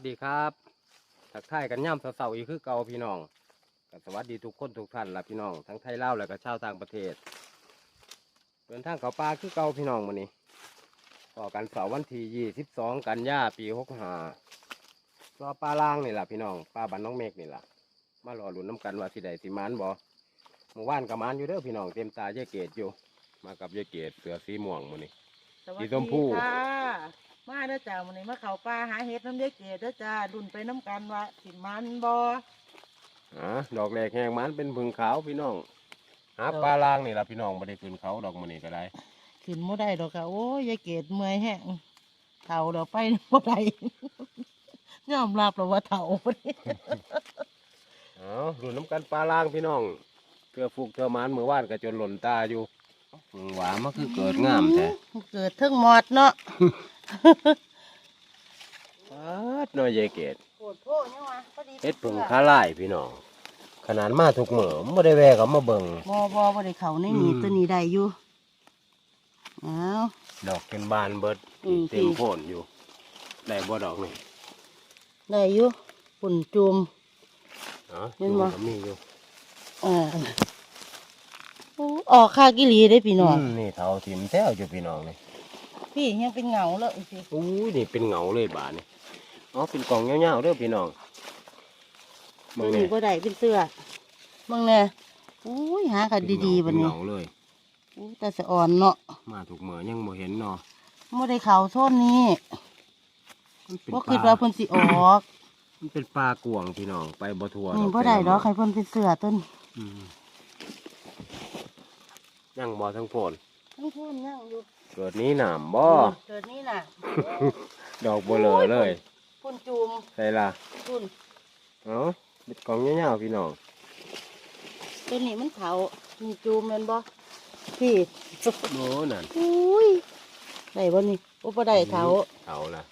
สวัสดีครับทักทายกันย่ำเสาๆอีกคือเก่าพี่น้องก็สวัสดีทุกคนทุกท่านละพี่น้องทั้งไทยลาวและก็ชาวต่างประเทศเดินทางเขาป่าคือเก่าพี่น้องมื้อนี้ต่อกันเสาร์วันที่ยี่สิบสองกันยาปีหกห้ารอปลาล่างนี่แหละพี่น้องปลาบันน้องเมฆนี่แหละมารอหลุนน้ำกันว่าสิได้สิมานบ่เมื่อวานกับมานอยู่เด้อพี่น้องเต็มตาเยเกตอยู่ มากับเยเกตเสือสีม่วงมื้อนี้สวัสสีดีชมพู มาเด้อจ้ามื้อนี้มาเข้าป่าหาเห็ดน้ำเยอะเกดเด้อจ้าดุนไปน้ำกันว่าสิมันบ่อ่าดอกแรกแหงมันเป็นผึ่งขาวพี่น้องหาปลาล่างนี่ละพี่น้องไม่ได้ขึ้นเขาดอกมันนี่ก็ได้ขึ้นบ่ได้ดอกค่ะโอ้ยยายเกดเมื่อยแห้งเฒ่าเดี๋ยวไปบ่ได้ยอมรับแล้วว่าเฒ่าบ่ได้เอาดูน้ำกันปลาล่างพี่น้องเกือฟุกเกือมันมือว่านก็จนหล่นตาอยู่อืม หวานมันคือเกิดงามแท้เกิดเทิงหมอดเนาะปัดน้อยใหญ่เกดโคตรโพยังวะพอดีเฮ็ดผึ่งขาลายพี่น้อง ขนาดมาทุกมื้อไม่ได้แวะกับมาเบิ่งบ่บ่บ่ได้เข้าในนี่อืมตัวนี้ได้อยู่อ้าวดอกเป็นบานเบิดอืมเต็มโพนอยู่ได้บ่ดอกนี่ได้อยู่ปุ่นจุมอ๋อเห็นบ่ก็มีอยู่เออโอ้ออกค่ากิลีได้พี่น้องอืมนี่เท่าทิมแท้วอยู่พี่น้องนี่พี่ยังเป็นเหงาเลยสิอู้ยนี่เป็นเหงาเลยบาดนี่อ๋อเป็นกล่องเงาๆเด้อพี่น้องมัมึนงนี่นี่บ่ได้เป็นเสื้อมึงเนี่ยอุ้ยหากันดีๆบัดนี้เหงาเลยอู้แต่สะอ่อนเนาะมาถูกเหมือยังบ่เห็นเนาะบ่ได้เข้าโซนนี้มันเป็นบ่ปคิดลาว่าเพิ่นสิออกมันเป็นปลากวางพี่น้องไปบ่ทัวนี่ดบ่ได้ดอกให้เพิ่นเป็นเสื้อต้นอืม ยังบ่ทั้งโพนทั้งพูนยังอยู่เกิดนี้หนามบ่เกิดนี่น่ะดอกบ่เหลือเลยพุ่นจูมใส่ล่ะพุ่นเอ้าเป็นกล่องเงาๆพี่น้องตัวนี้มันเขามีจูมแม่นบ่พี่โอ้นั่นอุ้ยได้บ่นี่โอ้บ่ได้เถาเอาล่ะ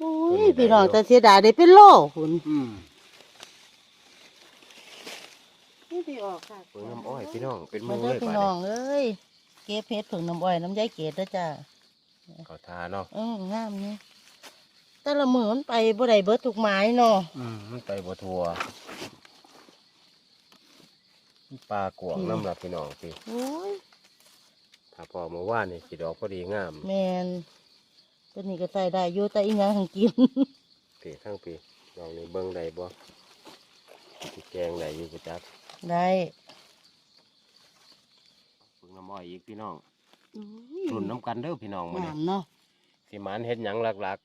อุ้ตัวยนี้ได้พี่น้องอยู่แต่เสียดายได้เป็นโลคุณอืม นี่พี่ออกค่ะเบิ่งน้ำอ้อยพี่น้องเป็นหมามือเด้อเลยพี่บาดน้อนี้งเอ้ยเก็บเพชรผึ่งน้ำอ้อยน้ำยายเกดเด้อจ้าเขาทาเนาะเอองามนี่แต่ละมือมันไปบ่ได้เบิดทุกไม้เนาะอืมมันไปบ่ทัวมันปลากวางน้ำล่ะพี่น้องพี่โอ้ยถ้าพอมาว่านี่สิดอกพอดีงามแมนตัวนี้ก็ใส่ได้อยู่แต่อีหยังหังกินปีทั้งปีลองนี่เบิ่งได้บ่สิแกงได้อยู่ประจัก ได้เบิ่งน้ำอ้อยอีกพี่น้องอุ้ยรุ่นน้ำกันเด้อพี่น้องมื้อนี้งามเนาะสิหมานเฮ็ดหยังหลัก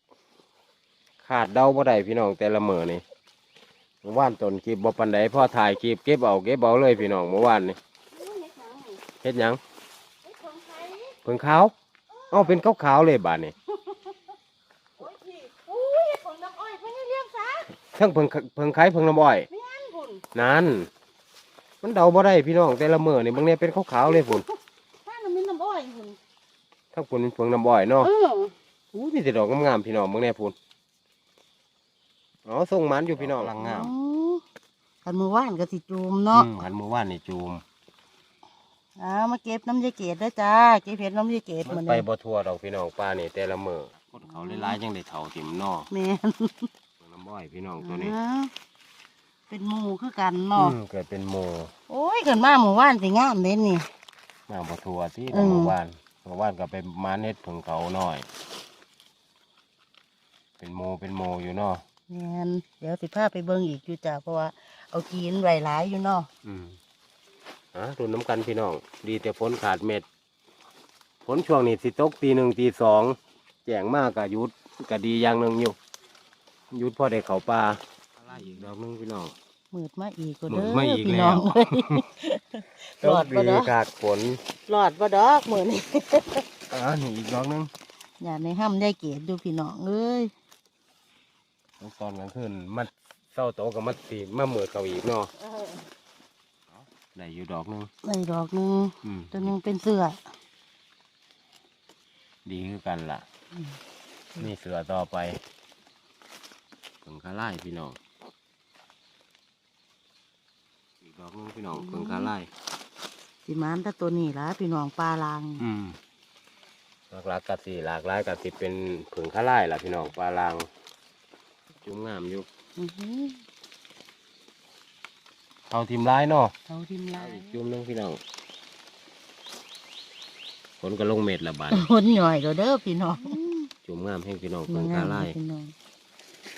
ๆขาดเดาบ่ได้พี่น้องแต่ละมื้อนี่เมื่อวานต้นคลิปบ่ปานใดพอถ่ายคลิปเก็บเอาเก็บเอาเลยพี่น้องเมื่อวานนี่เฮ็ดหยังเพิ่งขาวเอ้าเป็นขาวๆเลยบาดนี้โอ้ยพี่อุ้ยผงน้ำอ้อยเพิ่นให้เลี้ยงซะทั้งเพิ่งเพิ่งขายเพิ่งน้ำอ้อยแม่นพุ่นนั่น มันเดาบ่ได้พี่น้องแต่ละมื้อนี่บางเนี่ยเป็นขาวๆเลยพุ่นถ้ามันมีน้ำอ้อยพุ่นทั้งพุ่นเป็นเพิ่งน้ำอ้อยเนาะเอออู้มีแต่ดอกงามๆพี่น้องบางเนี่ยพุ่นอ๋อส่งหมันอยู่พี่น้องลังงามอ๋อกันมือว่านก็สิจูมเนาะอืมหันมือวานนี่จูมอ่ามาเก็บน้ำยายเกดเด้อจ้าเก็บเพชรน้ำยายเกดมันมื้อไปนี้บ่ทั่วดอกพี่น้องป้านี่แต่ละมื้อคนเขาหลายๆจังได้เฒ่าติ่มนอแม่นน้ำอ้อยพี่น้องตัวนี้อ้าว เป็นหมูคือกันอืเนาะมเกิดเป็นหมู่โอ้ยเกินมาหมู่ว่านสิงามเด่นนี่ มาบ่ทั่วที่อืมเมื่อวานเมื่อวานก็ไปมานเฮ็ดผึ่งเขาน้อย เป็นหมู่เป็นหมู่อยู่เนาะแม่นเดี๋ยวสิพาไปเบิ่งอีกอยู่จ้าเพราะว่าเอากินไว้หลายอยู่เนาะอืมฮะรุ่นน้ำกันพี่น้อง ดีแต่ฝนขาดเม็ดฝนช่วงนี้สิตกตีหนึ่งตีสองแจ้งมากก็หยุดก็ดีอย่างหนึ่งอยู่หยุดพอได้เขาป่า อะไรอีกดอกหนึงพี่น้อง มืดมาอีกก็มืเด้ดอมาอีกพี่แล้วน้องเอ้ยตรอกดบ่ดีเนาะขาดฝนรอดบ่ดอกมื้อนี้อ่านี่อีกดอกหนึงอย่าในห้ำได้เกดดูพี่น้องเอ้ยตอนกลางคืนมันเศร้าโตกับมันสีมาเหมือดเขาอีกเนาะได้อยู่ดอกหนึงได้ดอกหนึงอืมตัวหนึงเป็นเสื้อดีคือกันล่ะอืมนี่เสือต่อไปเพิ่งคาไล่พี่น้องอีก ดอกหนึงพี่น้องเพิ่งคาไล่สิมานแต่ตัวนี้ล่ะพี่น้องปลาลางอืมหลากหลายกัดสีหลากหลายกัดสีเป็นผึ่งคาไล่ล่ะพี่น้องปลาลาง จุ่มงามอยู่อื้อหือเขาทีมร้ายเนาะเขาทิมลายอีกจุ่มหนึงพี่น้องฝนก็ลงเม็ดละบาดคนหน่อยก็เด้อพี่น้องจุ่มงามให้พี่น้องเพิ่งขาไล่พี่น้อง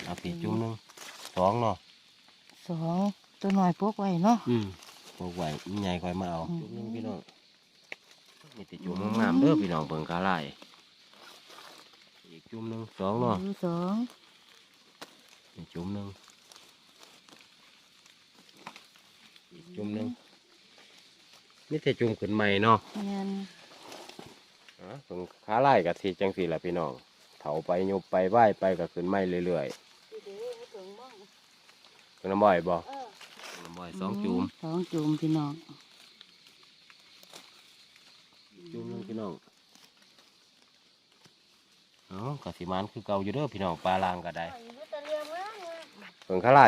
เอาปีจุ่มหนึงสองเนาะสอง ตัวหน่อยพวกไว้เนาะอืมพวกไหวมันใหญ่ค่อยมาเอาอืมจุ่มหนึงพี่น้องมีแต่จุ่มงามๆเด้อพี่น้องเพิ่งขาไล่อีกจุ่มหนึงสองเนาะดูสองอีกจุ่มหนึงอีกจุ่มหนึงนี่แต่จุ่มขึ้นใหม่เนาะเงี้ยอะเพิ่งขาไล่กับทีจังสี่ละพี่น้องเถาไปยุบไปไหว้ไปก็ขึ้นใหม่เรื่อยๆเป็นน้ำบ่อยบ่น้ำ บ่อยสองจุ่มสองจุ่มพี่น้องจุ่มหนึงพี่น้องเอ๋อกสิมันคือเก่าอยู่เด้อพี่น้องปลาลางก็ได้เพิ่งขาไล่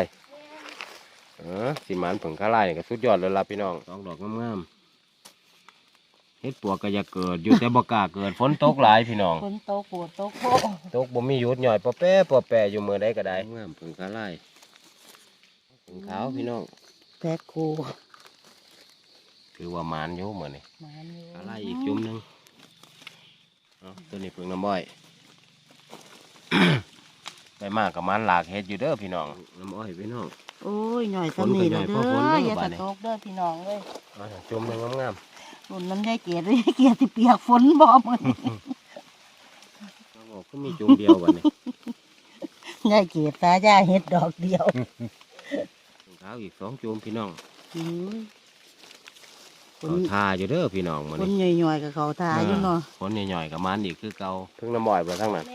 เออสิมันเพิ่งขาไล่นี่ก็สุดยอดเลยล่ะพี่น้องสองดอกงามๆเฮ็ดปวกก็อยากเกิดอยู่แต่บ่กล้าเกิดฝนตกหลายพี่น้องคนโตปวดโตโคตกบ่มีหยุดหย่อยปอแป้ปอแปะอยู่มือได้ก็ได้งามเพิ่งขาไล่เพิ่งขาวพี่น้องแพ็คคูถือว่าหมานอยู่มื้อนี้มาอยู่ขาไล่อีกจุ่มหนึงเอาตัวนี้เพิ่งน้ำบ่อย ไปมากกับมันหลากเฮ็ดอยู่เด้อพี่น้องน้ำอ้อยพี่น้อง โอ้ยหน่อยสำนีเลยฝเด้นก็หน่อยอเพราะฝนเด้ออย่าบาสะดนี้ตกเด้อพี่น้องเลยเอาจุ่มหนึงงามรุ่นน้ำยายเกียรติยายเกียรติสิเปียกฝนบ่หมดๆเอาออกก็มีจุ่มเดียวบัดนี้ ยายเกียรติตาย่าเฮ็ดดอกเดียวขาวอีกสองจุ่มพี่น้องอืมคเอานทาอยู่เด้อพี่น้องมื้อคนนี้หน่อยๆกับเขาทาอยู่เนาะฝนหน่อยๆกับมันอีกคือเก่าเพิ่งน้ำบ่อยบ่ทั้งนั้น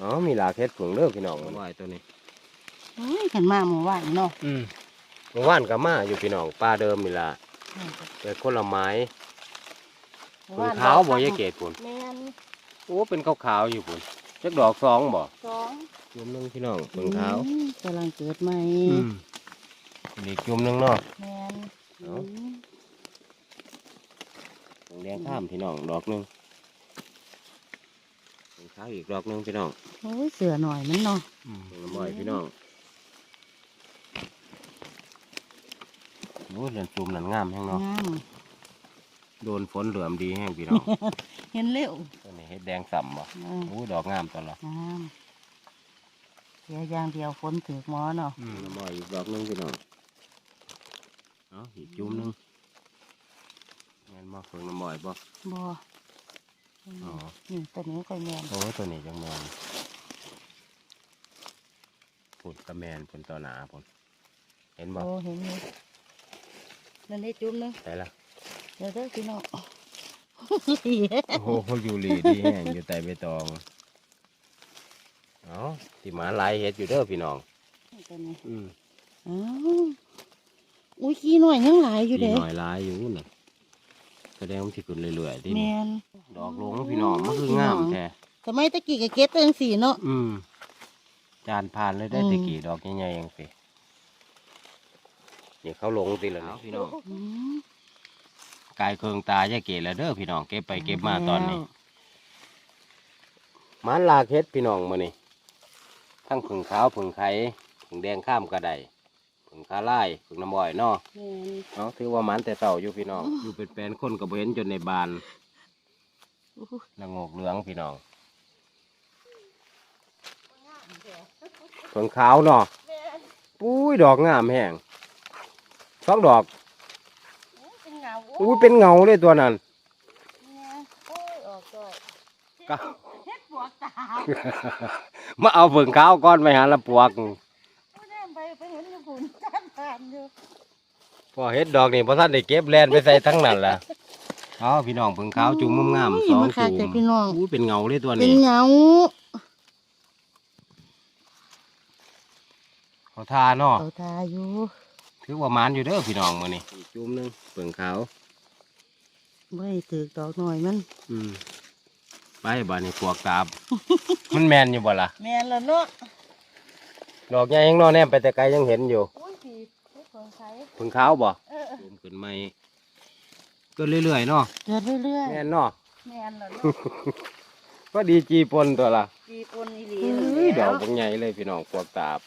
อ๋อ มีหลากเฮ็ดผึ่งเด้อพี่น้องน้ำบ่อยตัวนี้โอ้ยขันมาหมู่ว่านเนาะอืมเมื่อวานก็มาอยู่พี่น้องป้าเดิมนี่ล่ะแต่คนละไม้ผึ่งขาวบ่ยายเกดพุ่นแม่นโอ้เป็นขาวๆอยู่พุ่น จักดอกสองบ่สองจุ่มหนึงพี่น้องผึ่งขาวอืมกำลังเกิดใหม่อืมอีกจุ่มหนึงเนาะ แม่นเอาผึ่งแดงข้ามพี่น้องดอกหนึงผึ่งขาวอีกดอกหนึงพี่น้องโอ้ยเสือหน่อยมันเนาะผึ่งละบ่อยพี่น้องโอ้ยเรือนจุ่มนั่นงามแฮงเนาะงาม โดนฝนเหลื่อมดีแฮงพี่น้อง เห็นเร็วตัวนี้เฮ็ดแดงส่ำบ่เออโอ้ดอกงามตลอดงามเดี๋ยวอย่างเดียวฝนถือหมอเนาะอืมละบ่อยอีกดอกหนึงพี่น้องเอาอีกจุ่มหนึงแม่นบ่เพิ่งละบ่อยบ่บ่อ๋อนี่ตัวนี้ก็แม่นโอ้ยตัวนี้จังแมนผลกระแมนผลต่อหนาผลเห็นบ่โอ้เห็นอยู่นั่นได้จุ่มนึงใช่ละ เดี๋ยวเด้อพี่น้องโอ้โหพวกยูรีดีแห้งอยู่ใต้ใบตองเอ๋อที่หมาหลายเฮ็ดอยู่เด้อพี่น้องตัวนี้อืมอ้าวอุ้ยขี้หน่อยยังหลายอยู่ดีเด้หน่อยหลายอยู่น่ะแสดงว่าที่ขึ้นเรื่อยๆดิแม่นดอกลงพี่น้องมันคืองามแท้สมัยตะกี้ก็เก็บเองสีเนาะอืมจานผ่านเลยได้อืมตะกี้ดอกใหญ่ๆยังสินี่เขาลงสิละนี่พี่น้องอืม กายเคืองตาจะเกศแล้วเด้อพี่น้องเก็บไปเก็บมาตอนนี้มันลากเฮ็ดพี่น้องมานี่ทั้งผึ่งขาวผึ่งไข่ผึ่งแดงข้ามกระไดผึ่งคาไล่ผึ่งน้ำบ่อยเนาะแม่นเนาะถือว่ามันแต่เต่าอยู่พี่น้องอยู่เป็นแปลนคนกับเห็นจนในบานอู้ละโงกเหลืองพี่น้องผึ่งขาวเนาะปุ้ยดอกงามแห้งสองดอกเป็นเงาอุ้ยเป็นเงาเลยตัวนั้นโอ้ยออกด้วยก็เฮ็ดปวกตามาเอาผึ่งขาวก้อนไปหาละปวกโอ้แน่ไปไปเห็นอยู่คุณจ้านผ่านอยู่พอเฮ็ดดอกนี่พอท่านได้เก็บแลนไปใส่ทั้งนั้นล่ะเอาพี่น้องผึ่งขาวจุ่มงามๆสองมาคักจุ่แต่มพี่น้องอุ้ยเป็นเงาเลยตัวเป็นนี้เงาเขาทาเนาะเขาทาอยู่ ถือว่ามันอยู่เด้อพี่น้องมื้อนี้อีกจุ่มหนึงเปลืองขาวไม่ถือดอกหน่อยมัน อืมไปบ้านนี้ปวกตาบ มันแมนอยู่บ่ล่ะแม่นแล้วเนาะดอกใหญ่ยังนอแนมไปแต่ไกลยังเห็นอยู่โอ้ยสีเฮ็ดของใช้เพึ่งขาวบ่เออจุ่มขึ้นใหม่ก็เรื่อยๆเนาะเกิดเรื่อยแม่นเนาะๆแม่นแล้วเนาะก็ดีจีปนตัวล่ะจีปนอีหลีเอ้ยดอกบางใหญ่เลยพี่น้องปวกตาบ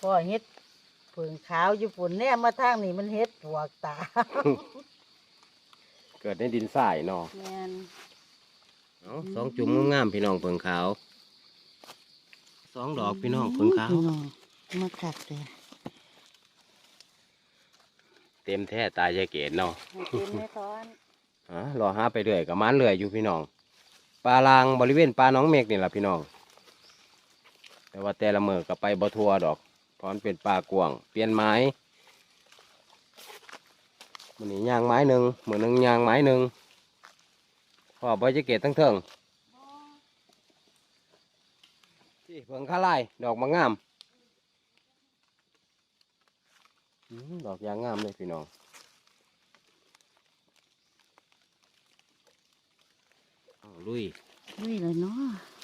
พ่อเฮ็ดเผิงขาวอยู่ปุ่นแน่มาทางนี้มันเฮ็ดปวกตาเกิดในดินทรายเนาะแม่นเอาสองจุ่มงามๆพี่น้องเพิงขาวสองดอกพี่น้องเพิงขาวพี่น้องมาคักเลยเต็มแท้ตายายเกศเนาะเต็มแม่ทอนฮะรอหาไปเรื่อยกับมันเรื่อยอยู่พี่น้องปลาลางบริเวณปลาน้องเมฆนี่แหละพี่น้อง แต่ว่าแต่ละมือก็ไปบ่ทัวดอกเพรเป็นปลากวางเปลี่ยนไม้มันนี้ยางไม้หนึ่งเหมือหนึ่งยางไม้หนึ่งพอบ่จะเกตทั้งเทิงที่เพิ่งข้าไล่ดอกมางามดอกยางงามเลยพี่น้องอ้าวลุยอุ้ยเลยเนาะ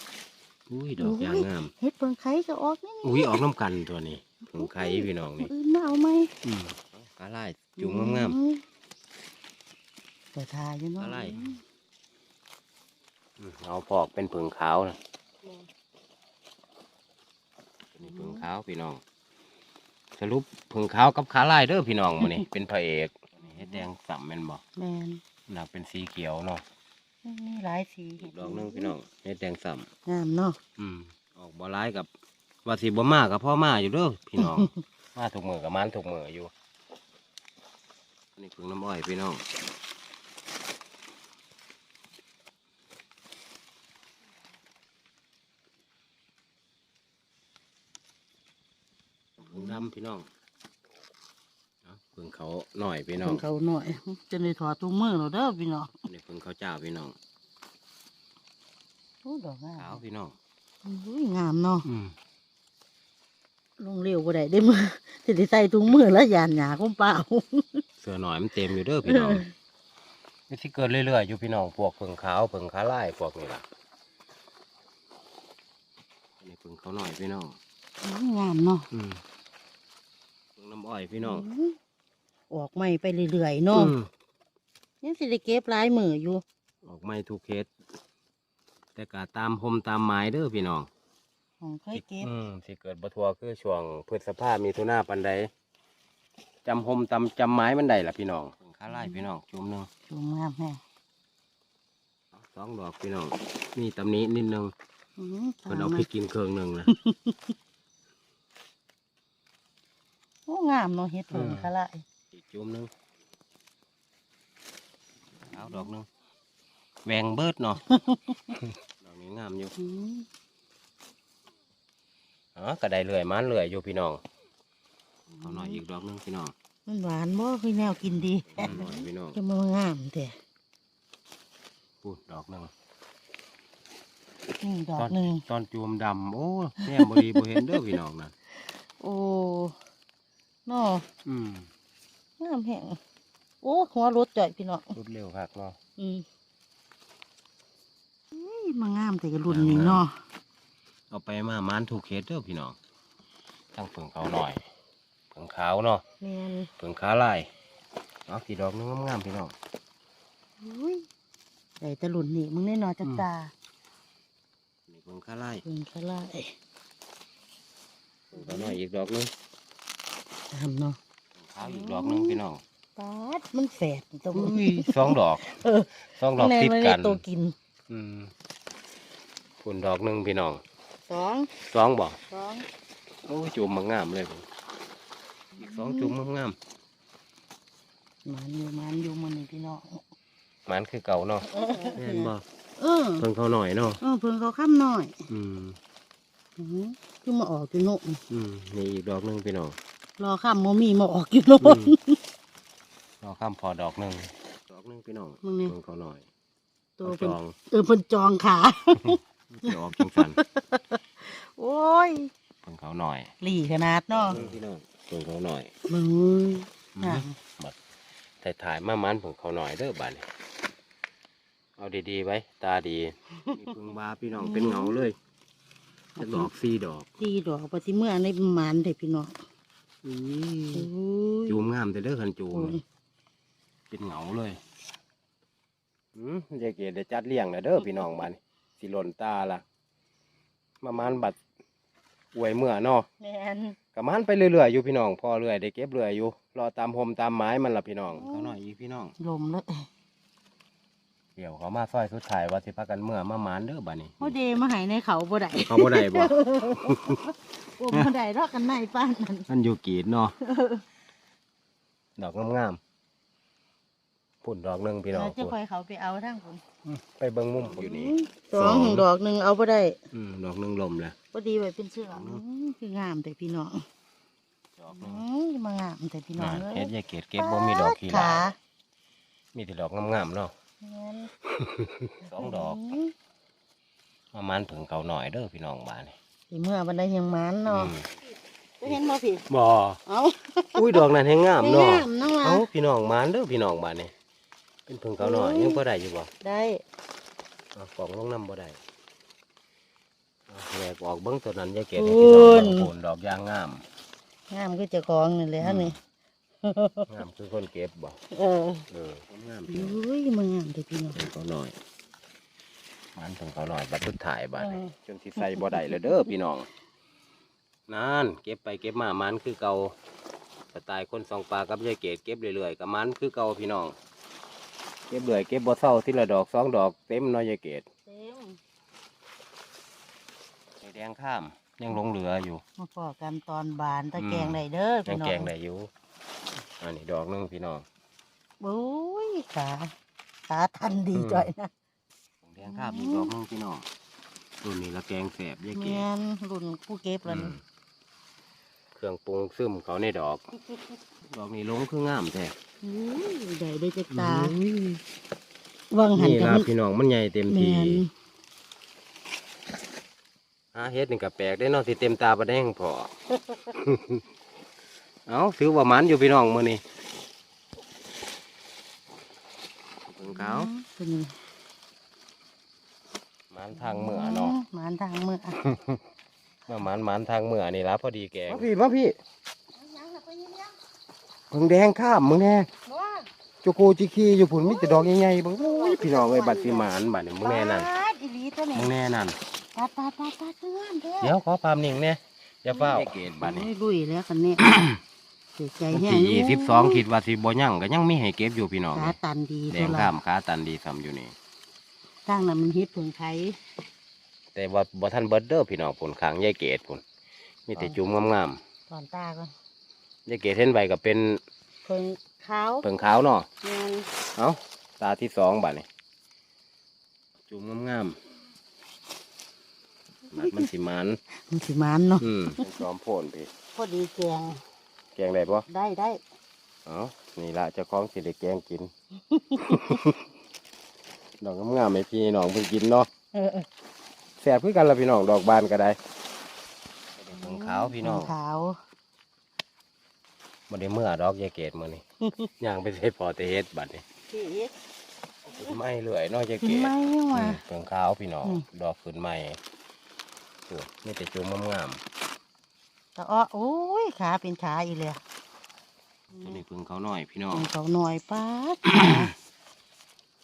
อุ้ยดอกยางงามเฮ็ดเพิ่งไข่ก็ออกนี่อุ้ยออกน้ำกันตัวนี้ถึงไข่พี่น้องนี่อื่นมาเอาไหมอืมข้าไล่จุ่มงามเปิดทายอยู่เนาะอะไรๆอืมเอาพอกเป็นผึ่งขาวนะเป็นผึ่งขาวพี่น้อง สรุปผึ่งขาวกับขาลายเด้อพี่น้องมื้อนี้เป็นพระเอกเฮ็ดแดงสัมแม่นบ่แม่นหนักเป็นสีเขียวเนาะ มีหลายสีอีกดอกหนึงพี่น้องเฮ็ดแดงสัมงามเนาะอืมออกบ่ร้ายกับว่าสิบ่มากับพ่อมาอยู่เด้อพี่น้องมาถูกมือกับมันถูกมืออยู่อันนี้ผึ่งน้ำอ้อยพี่น้องผึ่งดำพี่น้องเอาผึ่งเขาหน่อยพี่น้อเพิ่งงเขาหน่อยจะได้ถอดถุงมือเราเด้อพี่น้อง อันนี้ผึ่งเขาเจ้าพี่น้องโอ้ดอกงาขาวมพี่น้องอุ้ยงามเนาะอืมลงเร็วบ่ได้ได้มือสิได้ใส่ถุงมือแล้วยานหยาคงเปล่าเสือหน่อยมันเต็มอยู่เด้อพี่น้องนี่ที่เกิดเรื่อยๆอยู่พี่น้องพวกผึ่งขาวผึ่งขาลายพวกนี้ล่ะอันนี้ผึ่งเขาหน่อยพี่น้องอุ้ยงามเนาะอืมผึ่งน้ำอ้อยพี่น้องอุ้ยออกใหม่ไปเรื่อยๆเนาะอืม ยังสิได้เก็บลายมืออยู่ ออกไม่ทุกเคสแต่กาตามพมตามไม้เด้อพี่น้องของเคยเก็บอืมที่เกิดบัทัวคือช่วงพฤษภามีทุนาปันใดจำพมจำจำไม้มันได้ล่ะพี่น้องผึ่งขาลายพี่น้องจุ่มหนึงชูงามแฮะสองดอกพี่น้องนี่ตำหนี้นิดนึงอื้อเพิ่นเอาพริกกินเครื่องหนึ่งนะโอ้งามเนาะเฮ็ดเพิ่งอืมคะละอีกจุ่มหนึง เอาดอกหนึงแหวงเบิดเนาะ ดอกนี้งามอยู่อื้ออ๋อกระไดเลื่อยมันเลื่อยอยู่พี่น้องเอาหน่อยอีกดอกหนึงพี่น้อง มันหวานบ่คือแนวกินดีเอาหน่อยพี่น้องจะมางามแต่พูดดอกหนึงนี่ดอกหนึ่งตอนจูมดำโอ้แน่บดีบ่เห็นเด้อพี่น้องนะโอ้เนาะอืมงามแห้ง โอ้หัวรถจ่อยพี่น้องรุดเร็วคักเนาะอืมอุ้ยมางามแต่กระรุ่นนี้เนาะเอาไปมามันถูกเคสเด้อพี่น้องตั้งเพิ่งเขาหน่อยเพิ่งขาวเนาะแม่นเพิ่งขาลายเอาสีดอกหนึงงามๆพี่น้องอุ้ยแต่ตะรุ่นนี่มึงแน่นอนจักตานี่เพิ่งขาลายเพิ่งคะละเพิ่งเขาหน่อยอีกดอกหนึงงามเนาะขาวอีกดอกหนึงพี่น้อง ปาดมันแฝดตรงอุ้ยสองดอกเออสองดอกแน่ติดมันกัได้นตัวกินอืมคุณดอกหนึ่งพี่น้องสองสองบ่สองโอ้ยจุ่มมางามเลยผมอีกสองจุ่มงามมันอยู่มันอยู่มันนี่พี่น้องๆมันคือเก่าเนาะแม่นบ่เออเพิ่งเขาหน่อยเนาะเออเพิ่งเขาค้ำหน่อยอืมอื้อหือคือมาออกอยู่โน่นอืมนี่อีกดอกหนึ่งพี่น้องรอค้ำโมมีมาออกอยู่โน่อืนมร อข้ามพอดอกหนึ่งดอกหนึ่งพี่น้องมึงนี่เพิ่งเขาหน่อยตัวเอาจเพิ่นองเออเพิ่นจองขาจะออกจังสันโอ้ยเพิ่งเขาหน่อยหลีขนาดเนาะเพิ่งพี่น้องเพิ่งเขาหน่อยมึงอืมอะ บัดถ่ายถ่ายมามันเพิ่งเขาหน่อยเด้อบัดนี้เอาดีๆไว้ ตาดีนี่เพิ่งบาพี่น้องเป็นเหงาเลยจะดอกสี่ดอกตีดอกปฏิเมื่อในหมันเด็พี่น้องอืมโอ้ย จูมงามแต่เด้อคันจูมโอ้ย เป็นเหงาเลยอืมยายเกดได้จัดเลี้ยงนะเด้อพี่น้องบ้านสิหล่นตาละประมาณบัดอวยเมื่อเนาะแมนกับมันไปเรื่อยๆอยู่พี่น้องพอเรื่อยได้เก็บเรื่อยอยู่รอตามโฮมตามไม้มันล่ะพี่น้องเขาหน่อยอีกพี่น้องลมเลยเดี๋ยวเขามาซอยสุดท้ายว่าสิพากันเมื่อมาหมานเด้อบัดนี้โมเดมาใหายในเขาบ่ได้เขาบ่ได้บ่โอ้บ่ได้รอกกันในป้านนั่นมันอยู่กรีดเนาะดอกงามๆ พุ่นดอกหนึงพี่น้องเราจะพุ่นคอยเขาไปเอาทั้งผมไปเบิ่งมุมอยู่นี่สองดอกหนึ่งเอาบ่ได้อืมดอกหนึงลมแล้ว พอดีไว้เป็นเสื้ออืมคืองามแต่พี่น้องดอกหอืนึงมมางามแต่พี่น้องน่ะอ้ยเฮ็ดยายเกดเก็บบ่มีดอกขี้หลาขามีแต่ดอกงามๆเนาะแม่นสองดอกมประมาณถึงเขาหน่อยเด้อพี่น้องบ้านนี่สิเมื่อบันไดยังมันเนาะอืมจะเห็นบ่พี่บ่ เอาอุ้ยดอกนั้นแห้งงามเนาะ งามเนาะเอ้าว่ะพี่น้องมานเด้อพี่น้องบ้านนี่ เป็นถึงเขาหน่อยโอ้ยยังพอได้อยู่บ่ได้เอากล่องลงน้ำบ่ได้เอาแหวกออกเบิ้งตัวนั้นยายเกดโอ้ให้พี่น้องยเบิ่งโผลดอกยางงาม งามคือเจ้าของนี่แหละนี่งามคือคนเก็บบ่เออเอองามพี่น้องอุ้ยมางามแต่พี่น้องถึงเขาหน่อยมันถึงเขาหน่อยบัดสุดท้ายบัดนี้เออจนสิใส่บ่ได้เลยเด้อพี่น้องนั่นเก็บไปเก็บมามันคือเก่าสไตล์คนสองปลากับยายเกดเก็บเรื่อยๆกับมันคือเก่าพี่น้องเก็บเรื่อยเก็บบ่เศร้าทีละดอกสองดอกเต็มเน้อยยายเกดเต็มไอ้แดงข้ามยังหลงเหลืออยู่มาพอกันตอนบานตะอืมแกงได้เด้อยัพี่งน้อแกงงได้อยู่อันนี้ดอกหนึงพี่น้องโอ้ยขาขาทันดีอืมจ่อยนะแดงข้ามอีกดอกหนึงพี่น้องรุ่นนี้ละแกงแสบยายเกเมียดนรุ่นผู้เก็บแล้วอืนี่มเครื่องปรุงซึมเขาในดอก ดอกนี้ลงคืองามแท้ อุ้ยได้ได้จักตาวังหันนี่กับล่ะมันพี่น้องมันใหญ่เต็มแมทีนหาเฮ็ดนี่ก็แปลกได้เนาะสิเต็มตาประแดงพอ เอาซื้อว่ามันอยู่พี่น้องมื้อนี้เพิ่งเขาตัวนี้มันทางเมื่อเนาะหมานทางเมื่อ มามันมันทางเมื่อนี่ละพอดีแกงมาพี่มาพี่ เพิ่งแดงข้ามมึงแน่จูโกจิคีอยู่พุ่นมีแต่ดอกใหญ่ๆเบิ่งโอ้ยพี่น้องเอ้ยบัดสิหมานบัดนี่มึงแน่นั่นปาดอีหลีตัวนี้มึงแน่นั่นปาดปาดปาดปาดคืองามแท้เดี๋ยวขอพามนิ่งแน่อย่าเฝ้าเกตบัดนี้โอ้ยลุยแล้วกันเนี่ยเสียใจแห้งปียี่สิบสองคิดว่าสิบ่ยั่งก็ยังมีให้เก็บอยู่พี่น้องขาตันดีแดตัวงละข้ามขาตันดีซ้ำอยู่นี่ตั้งน่ะมันฮิตเพิ่งไทยแต่ว่าบ่ทันเบิดเด้อพี่น้องผลขางยายเกตพุ่นมีแต่จุ่มงามตอนตาก่อนๆ ยายเกตเห็นใบก็เป็นเพิ่งขาวเพิ่งขาวเนาะแม่นเอาตาที่สองบัดนี้จุ่มงามๆบัดมันสิมันมันสิมันเนาะอืมเป็นซ้อมโพนพี่พอดีแกงแกงได้ปะได้ได้เอานี่ละเจ้าของสิได้แกงกิน ดอกงามๆให้พี่น้องเพิ่งกินเนาะเออเออแสบคือกันละพี่น้องดอกบานก็ได้เพิ่งขาวพี่น้องเพิ่ขาว บ่ได้เมื่อดอกยายเกตมื้อนี้ ย่างไปใส่พอแต่เฮ็ดบัดนี้พี่ขึ้นไม้เรื่อยเนาะยายเกกินตไหมอืวะมเพิ่งขาวพี่น้องอืม ดอกขึ้นใหม่โอ้นี่แต่จุ่มงามตะอ้อโอ้ยขาเป็นขาอีเลยๆตัวนี้เพิ่งเขาน้อยพี่น้องเพิ่งเขาหน่อยป้าด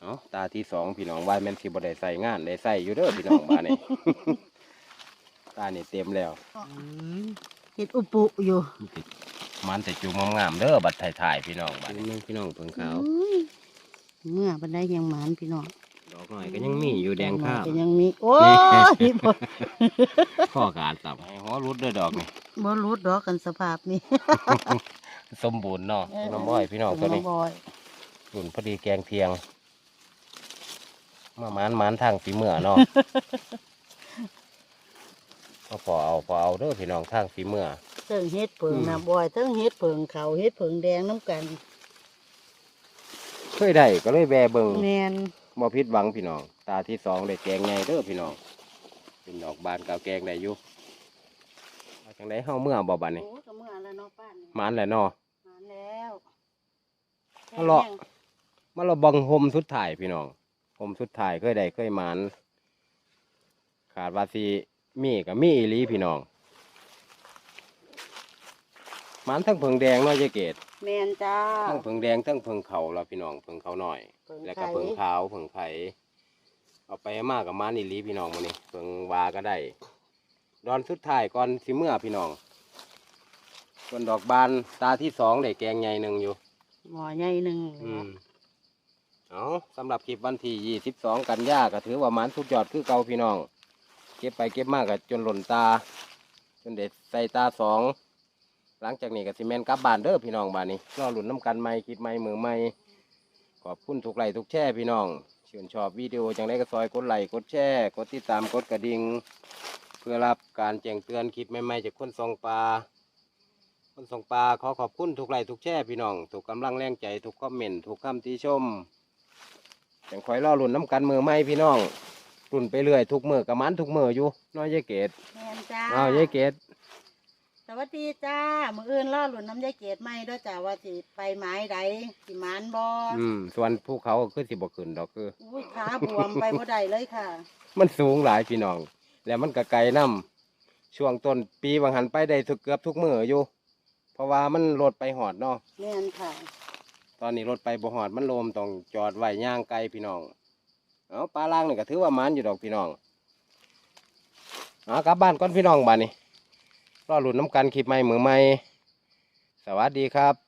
เนาะตาที่สองพี่น้องว่าแม่นสิบ่ได้ใส่งานได้ใส่อยู่เด้อพี่น้องบ้านนี้ตานี่เต็มแล้วเห็ดอุปุอยู่ นี่ติ มันแต่จุ่มงามๆเด้อบัดถ่ายๆพี่น้องบัดนี้พี่น้องเพิ่งขาวอุ้ยเมื่อบันไดยังหมานพี่น้องดอกหน่อยก็ยังมีอยู่แดงข้ามก็ยังมีโอ้ยบ่ข้อการสับให้หัวรุดเด้อดอกนี่บ่รู้ดอกกันสภาพนี้สมบูรณ์เนาะน้ำบ่อยพี่น้องตัวนี้บ่อยรุ่นพอดีแกงเทียงมาหมานหมานทางฝีเมื่อเนาะก็พอเอาพอเอาเด้อพี่น้องทางฝีเมื่อ เทิงเฮ็ดเผิงอืมนะบ่อยเทิงเฮ็ดเผิงเขาเฮ็ดเผิงแดงน้ำกันเคยได้ก็เลยแวะเบิ่งแมนบ่ผิดหวังพี่น้อง ตาที่สองได้แกงไงเด้อพี่น้อง เป็นดอกบานเก่าแกงได้อยู่เอาจังไดเฮาเมื่อบ่บัดนี้โอ้ก็เมื่อแล้วเนาะป้านนี่หมานแหละเนาะหมานแล้วเอาเลาะมาเราบังหมสุดท้ายพี่น้องหมสุดท้ายเคยได้เคยหมาน ขาดว่าสิมีกับมีอีหลีพี่น้องห มานทั้งเพิงแดงเนาะยายเกดแมนจ้า ทั้งเพิงแดงทั้งเพิงเขาเราพี่น้องเพิงเขาหน่อยเผิงแล้วไข่ก็เพิงขาวเพิงไผ่เอาไปมากกับหมานอีหลีพี่น้องมานี่เพิงวาก็ได้ ดอนสุดท้ายก่อนสิเมื่อพี่น้องส่วนดอกบานตาที่สองได้แกงใหญ่หนึ่งอยู่ หมอใหญ่หนึ่งอืมเอาสำหรับคลิปวันที่ยี่สิบสองกันยาก็ถือว่าหมันสุดยอดคือเก่าพี่น้อง เก็บไปเก็บมากก็จนหล่นตา จนเด็ดใส่ตาสอง หลังจากนี้ก็สิแมนกลับบ้านเด้อพี่น้องบ้านนี้รอหลุนน้ำกันใหม่คลิปใหม่มือใหม่ขอบคุณทุกไลค์ทุกแชร์พี่น้องชื่นชอบวิดีโอจังได้ก็ซอยกดไลค์กดแชร์กดติดตามกดกระดิ่งเพื่อรับการแจ้งเตือนคลิปใหม่ๆจากคนส่องปลาคนส่องปลาขอขอบคุณทุกไลค์ทุกแชร์พี่น้องทุกกำลังแรงใจทุกคอมเมนต์ทุกคำติชมจังคอยรอหลุนน้ำกันมือใหม่พี่น้องรุ่นไปเรื่อยทุกมือกระมันทุกมืออยู่น้อยยายเกดแม่นจ้าอ้าวยายเกด สวัสดีจ้า มืออื่นล่อหลุนน้ำยายเกดไม่ด้วยจ้าว่าสิไปไม้ใดสิหมานบออืมส่วนภูเขาก็คือสิบขึ้นดอกคือ อุ้ยขาบวมไปบ่ได้เลยค่ะ มันสูงหลายพี่น้อง แล้วมันก็ไกลน้ำช่วงต้นปีบางหันไปได้ทุกเกือบทุกมืออยู่ เพราะว่ามันรถไปหอดเนาะแม่นค่ะ ตอนนี้รถไปบ่หอดมันโลมต้องจอดไว้ย่างไกลพี่น้องเอาปลาล่างนี่ก็ถือว่ามันอยู่ดอกพี่น้องเอากลับบ้านก่อนพี่น้องบ้านนี้ รอหลุนน้ำกันคลิปใหม่มือใหม่ สวัสดีครับ